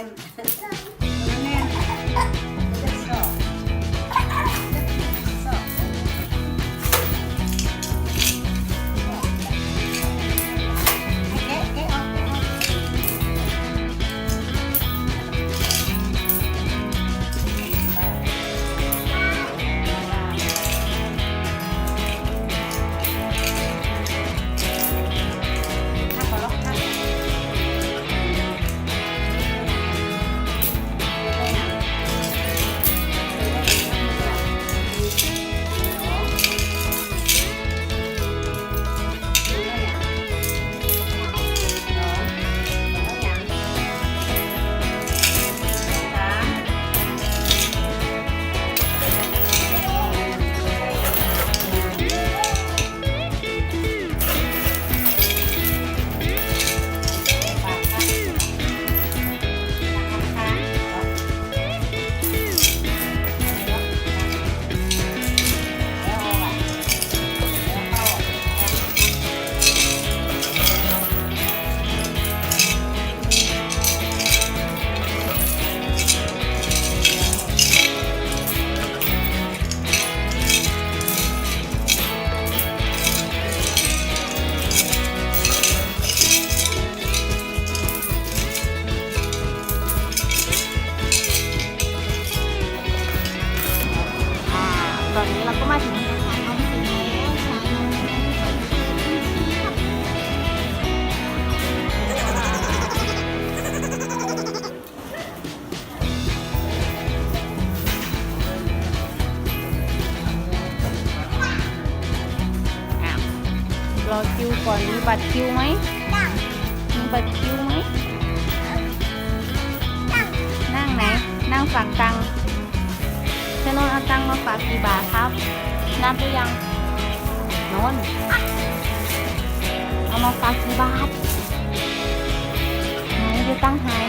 and เราก็มาถึงสถานออมสินแล้วสายน้องอะรอคิวก่อนมีบัตรคิวไหมมีบัตรคิวไหมนั่งไหน นั่งฝั่งกลาง ชนนเอาตังมาฝากกี่บาทครับ นับหรือยัง นนเอามาฝากกี่บาทไหนดูตั้งหา